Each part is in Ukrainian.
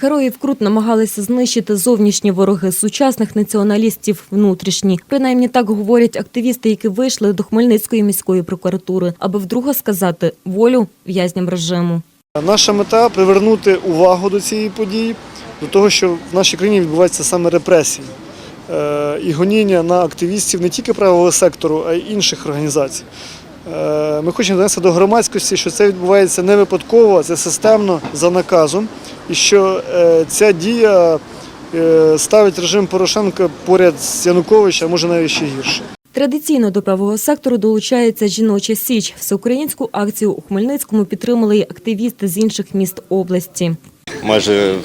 Герої вкрут намагалися знищити зовнішні вороги сучасних націоналістів внутрішні. Принаймні так говорять активісти, які вийшли до Хмельницької міської прокуратури, аби вдруге сказати волю в'язням режиму. Наша мета привернути увагу до цієї події, до того, що в нашій країні відбуваються саме репресії е, і гоніння на активістів не тільки правового сектору, а й інших організацій. Е, Ми хочемо донести до громадськості, що це відбувається не випадково, це системно за наказом, і що е, ця дія е, ставить режим Порошенка поряд з Януковичем, а може навіть ще гірше. Традиційно до правого сектору долучається жіноча січ. Всеукраїнську акцію у Хмельницькому підтримали й активісти з інших міст області. майже е,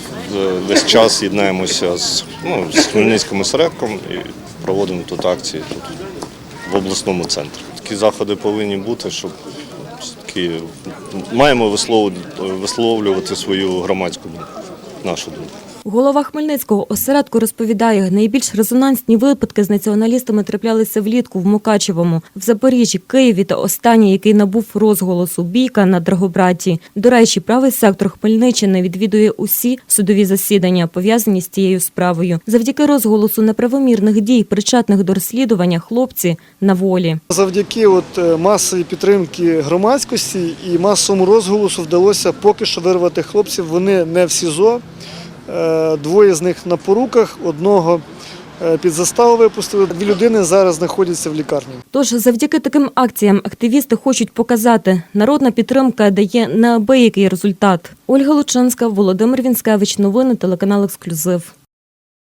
весь час єднаємося з, ну, з Хмельницьким осередком і проводимо тут акції тут, в обласному центрі. Такі заходи повинні бути, щоб все-таки маємо висловлювати свою громадську думку, нашу думку. Голова Хмельницького осередку розповідає, найбільш резонансні випадки з націоналістами траплялися влітку в Мукачевому, в Запоріжжі, Києві та останній, який набув розголосу бійка на Драгобраті. До речі, правий сектор Хмельниччини відвідує усі судові засідання, пов'язані з цією справою. Завдяки розголосу неправомірних дій, причетних до розслідування, хлопці на волі. Завдяки от е, масовій підтримки громадськості і масовому розголосу вдалося поки що вирвати хлопців. Вони не в СІЗО. Е, Двоє з них на поруках, одного е, під заставу випустили. Дві людини зараз знаходяться в лікарні. Тож завдяки таким акціям активісти хочуть показати, народна підтримка дає неабиякий результат. Ольга Лучинська, Володимир Вінськевич. Новини телеканал Ексклюзив.